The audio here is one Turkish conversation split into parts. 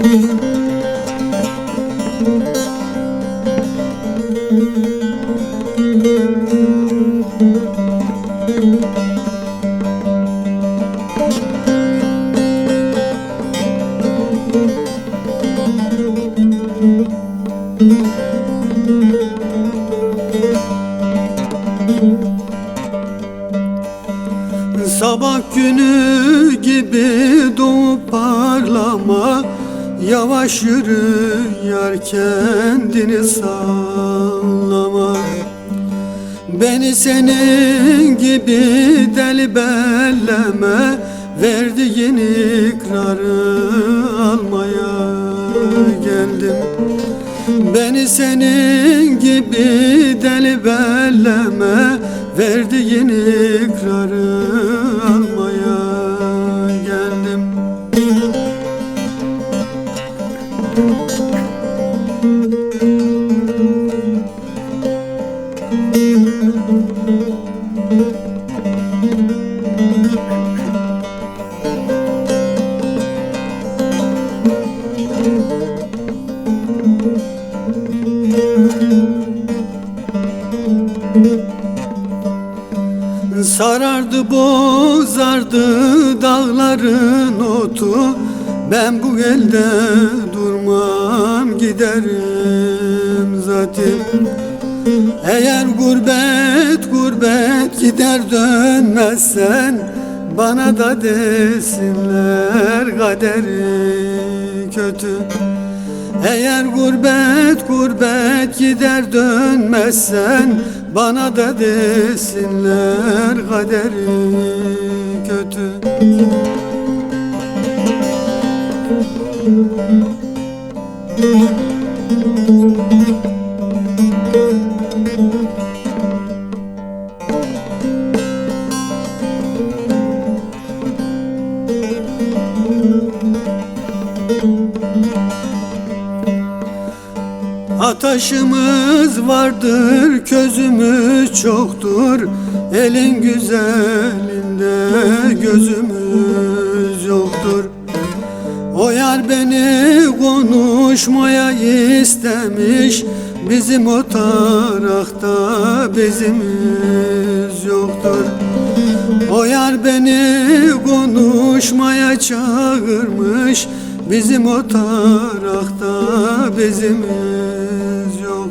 Sabah günü gibi doğup parlama Yavaş yürü yar kendini sallama. Beni senin gibi deli belleme Verdiğin ikrarı almaya geldim. Beni senin gibi deli belleme Verdiğin ikrarı Sarardı bozardı dağların otu Ben bu elde durmam giderim zaten. Eğer gurbet gurbet gider dönmezsen Bana da desinler kaderi kötü. Eğer gurbet gurbet gider dönmezsen Bana da desinler kaderi kötü Ataşımız vardır, közümüz çoktur. Elin güzelinde gözümüz yoktur O yar beni konuşmaya istemiş. Bizim o tarakta bezimiz yoktur. O yar beni konuşmaya çağırmış. Bizim o tarakta bezimiz yoktur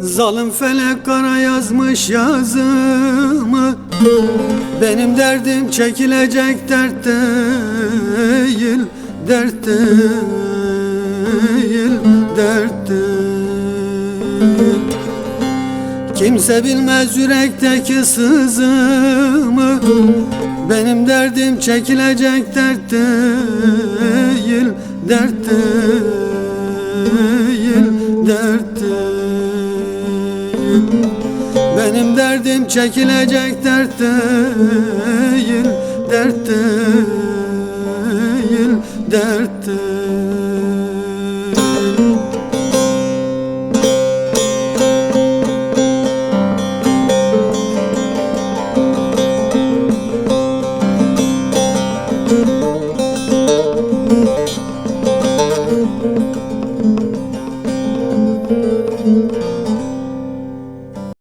Zalim felek kara yazmış yazımı. Benim derdim çekilecek dert değil Dert değil, dert değil. Kimse bilmez yürekteki sızımı. Benim derdim çekilecek dert değil Dert değil, Çekilecek dert değil Dert değil, dert değil